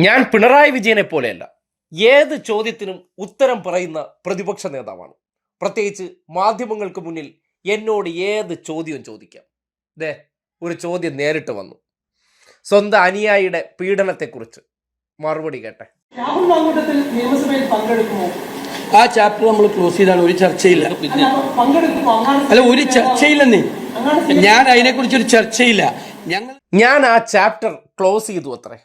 ഞാൻ പിണറായി വിജയനെ പോലെയല്ല. ഏത് ചോദ്യത്തിനും ഉത്തരം പറയുന്ന പ്രതിപക്ഷ നേതാവാണ്. പ്രത്യേകിച്ച് മാധ്യമങ്ങൾക്ക് മുന്നിൽ എന്നോട് ഏത് ചോദ്യവും ചോദിക്കാം. ദേ ഒരു ചോദ്യം നേരിട്ട് വന്നു. സ്വന്തം അനുയായിയുടെ പീഡനത്തെക്കുറിച്ച് മറുപടി കേട്ടെ. രാഹുൽ മാങ്കൂട്ടത്തിൽ നിയമസഭയിൽ പങ്കെടുക്കുമോ? ആ ചാപ്റ്റർ നമ്മൾ ക്ലോസ് ചെയ്താണ് ഒരു ചർച്ചയില്ല. അല്ല ഒരു ചർച്ചയില്ലെന്നേ. ഞാൻ അതിനെക്കുറിച്ച് ഒരു ചർച്ചയില്ല. ഞങ്ങൾ ഞാൻ ആ ചാപ്റ്റർ ക്ലോസ് ചെയ്തു അത്രേ.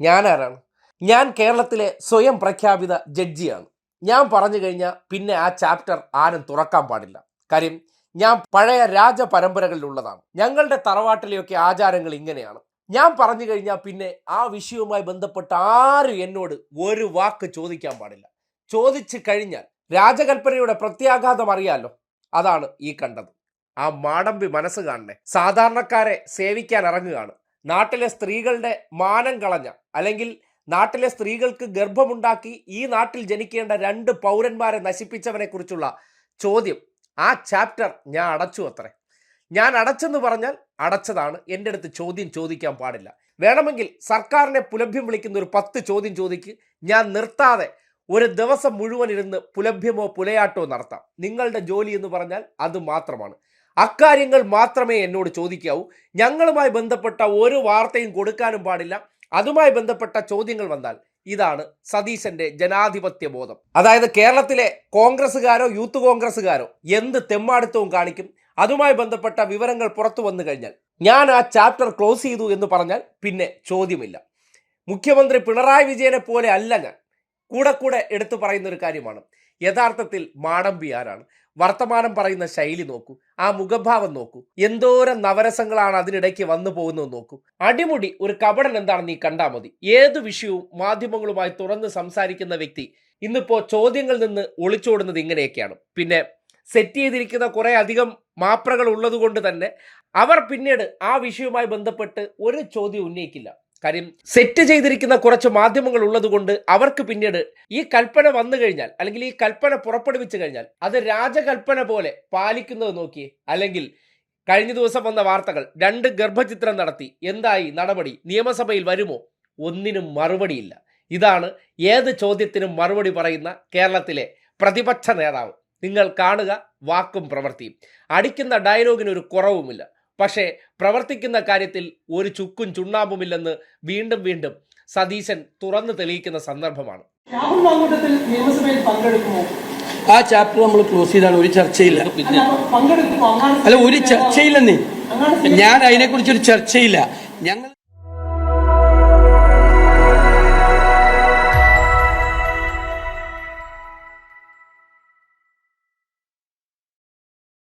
ഞാൻ ആരാണ് ഞാൻ കേരളത്തിലെ സ്വയം പ്രഖ്യാപിത ജഡ്ജിയാണ്. ഞാൻ പറഞ്ഞു കഴിഞ്ഞാൽ പിന്നെ ആ ചാപ്റ്റർ ആരും തുറക്കാൻ പാടില്ല. കാര്യം ഞാൻ പഴയ രാജപരമ്പരകളിലുള്ളതാണ് ഞങ്ങളുടെ തറവാട്ടിലെയൊക്കെ ആചാരങ്ങൾ ഇങ്ങനെയാണ്. ഞാൻ പറഞ്ഞു കഴിഞ്ഞാൽ പിന്നെ ആ വിഷയവുമായി ബന്ധപ്പെട്ട് ആരും എന്നോട് ഒരു വാക്ക് ചോദിക്കാൻ പാടില്ല. ചോദിച്ചു കഴിഞ്ഞാൽ രാജകൽപ്പനയുടെ പ്രത്യാഘാതം അറിയാലോ? അതാണ് ഈ കണ്ടത്. ആ മാടമ്പി മനസ്സ് കാണണേ. സാധാരണക്കാരെ സേവിക്കാൻ ഇറങ്ങുകയാണ്. നാട്ടിലെ സ്ത്രീകളുടെ മാനം കളഞ്ഞ അല്ലെങ്കിൽ നാട്ടിലെ സ്ത്രീകൾക്ക് ഗർഭമുണ്ടാക്കി ഈ നാട്ടിൽ ജനിക്കേണ്ട രണ്ട് പൗരന്മാരെ നശിപ്പിച്ചവനെ കുറിച്ചുള്ള ചോദ്യം ആ ചാപ്റ്റർ ഞാൻ അടച്ചു അത്രേ. ഞാൻ അടച്ചെന്ന് പറഞ്ഞാൽ അടച്ചതാണ്. എന്റെ അടുത്ത് ചോദ്യം ചോദിക്കാൻ പാടില്ല. വേണമെങ്കിൽ സർക്കാരിനെ പുലഭ്യം വിളിക്കുന്ന ഒരു പത്ത് ചോദ്യം ചോദിക്ക്. ഞാൻ നിർത്താതെ ഒരു ദിവസം മുഴുവൻ ഇരുന്ന് പുലഭ്യമോ പുലയാട്ടോ നടത്താം. നിങ്ങളുടെ ജോലി എന്ന് പറഞ്ഞാൽ അത് മാത്രമാണ്. അക്കാര്യങ്ങൾ മാത്രമേ എന്നോട് ചോദിക്കാവൂ. ഞങ്ങളുമായി ബന്ധപ്പെട്ട ഒരു വാർത്തയും കൊടുക്കാനും പാടില്ല. അതുമായി ബന്ധപ്പെട്ട ചോദ്യങ്ങൾ വന്നാൽ ഇതാണ് സതീശന്റെ ജനാധിപത്യ ബോധം. അതായത് കേരളത്തിലെ കോൺഗ്രസ്സുകാരോ യൂത്ത് കോൺഗ്രസ്സുകാരോ എന്ത് തെമ്മാടിത്തവും കാണിക്കും. അതുമായി ബന്ധപ്പെട്ട വിവരങ്ങൾ പുറത്തു വന്നു കഴിഞ്ഞാൽ ഞാൻ ആ ചാപ്റ്റർ ക്ലോസ് ചെയ്തു എന്ന് പറഞ്ഞാൽ പിന്നെ ചോദ്യമില്ല. മുഖ്യമന്ത്രി പിണറായി വിജയനെ പോലെ അല്ല ഞാൻ. കൂടെ കൂടെ എടുത്തു പറയുന്ന ഒരു കാര്യമാണ്. യഥാർത്ഥത്തിൽ മാടമ്പി ആരാണ് വർത്തമാനം പറയുന്ന ശൈലി നോക്കൂ ആ മുഖഭാവം നോക്കൂ എന്തോരം നവരസങ്ങളാണ് അതിനിടയ്ക്ക് വന്നു പോകുന്നത് നോക്കൂ. അടിമുടി ഒരു കപടൻ എന്താണെന്ന് നീ കണ്ടാൽ മതി. ഏത് വിഷയവും മാധ്യമങ്ങളുമായി തുറന്ന് സംസാരിക്കുന്ന വ്യക്തി ഇന്നിപ്പോ ചോദ്യങ്ങളിൽ നിന്ന് ഒളിച്ചോടുന്നത് ഇങ്ങനെയൊക്കെയാണ്. പിന്നെ സെറ്റ് ചെയ്തിരിക്കുന്ന കുറെ അധികം മാപ്രകൾ ഉള്ളത് കൊണ്ട് തന്നെ അവർ പിന്നീട് ആ വിഷയവുമായി ബന്ധപ്പെട്ട് ഒരു ചോദ്യം ഉന്നയിക്കില്ല. കാര്യം സെറ്റ് ചെയ്തിരിക്കുന്ന കുറച്ച് മാധ്യമങ്ങൾ ഉള്ളതുകൊണ്ട് അവർക്ക് പിന്നീട് ഈ കൽപ്പന വന്നു കഴിഞ്ഞാൽ അല്ലെങ്കിൽ ഈ കൽപ്പന പുറപ്പെടുവിച്ചു കഴിഞ്ഞാൽ അത് രാജകൽപ്പന പോലെ പാലിക്കുന്നത് നോക്കി അല്ലെങ്കിൽ കഴിഞ്ഞ ദിവസം വന്ന വാർത്തകൾ രണ്ട് ഗർഭചിത്രം നടത്തി എന്തായി നടപടി നിയമസഭയിൽ വരുമോ? ഒന്നിനും മറുപടിയില്ല. ഇതാണ് ഏത് ചോദ്യത്തിനും മറുപടി പറയുന്ന കേരളത്തിലെ പ്രതിപക്ഷ നേതാവ്. നിങ്ങൾ കാണുക വാക്കും പ്രവൃത്തിയും. അടിക്കുന്ന ഡയലോഗിന് ഒരു കുറവുമില്ല. പക്ഷേ പ്രവർത്തിക്കുന്ന കാര്യത്തിൽ ഒരു ചുക്കും ചുണ്ണാമ്പുമില്ലെന്ന് വീണ്ടും വീണ്ടും സതീശൻ തുറന്നു തെളിയിക്കുന്ന സന്ദർഭമാണ്. രാഹുൽ മാങ്കൂട്ടത്തിൽ നിയമസഭയിൽ പങ്കെടുക്കുമോ? ആ ചാപ്റ്റർ നമ്മൾ ക്ലോസ് ചെയ്താണ് ഒരു ചർച്ചയില്ല. അല്ല, ഒരു ചർച്ചയില്ലെന്നേ. ഞാൻ അതിനെക്കുറിച്ച് ഒരു ചർച്ചയില്ല. ഞങ്ങൾ